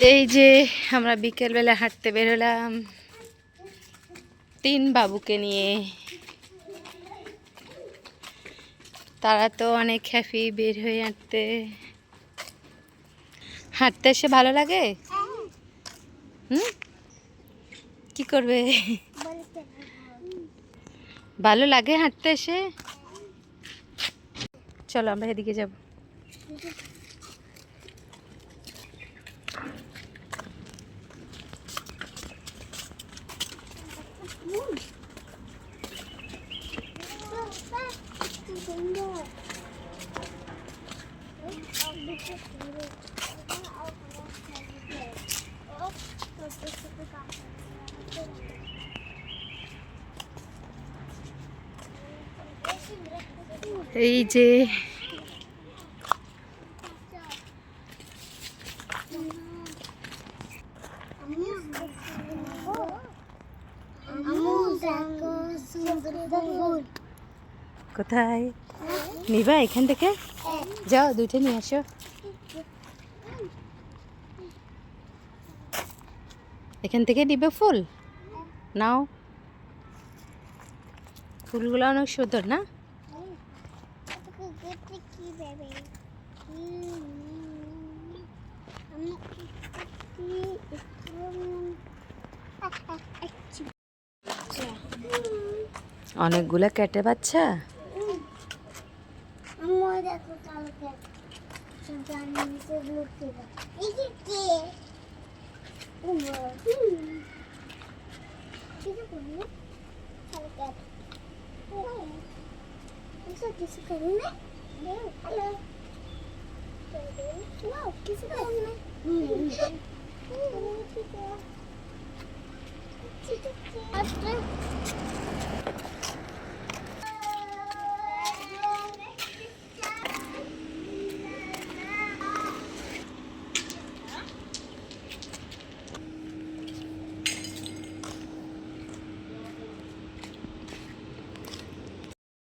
এই যে আমরা বিকেলবেলা হাঁটতে বেরোলাম তিন বাবুকে নিয়ে। তারা তো অনেক হ্যাপি বের হয়ে হাঁটতে। হাঁটতে এসে ভালো লাগে? হুম? কি করবে? ভালো লাগে হাঁটতে এসে? চলো আমরা এদিকে যাব। এই যে কোথায়? নিবা এখান থেকে? যাও, দুইটা নিয়ে আসো। এখান থেকে নিবে ফুল? নাও। ফুলগুলো অনেক সুন্দর, না? অনেকগুলো কেটে বাচ্চা কিছু করুন না কিছু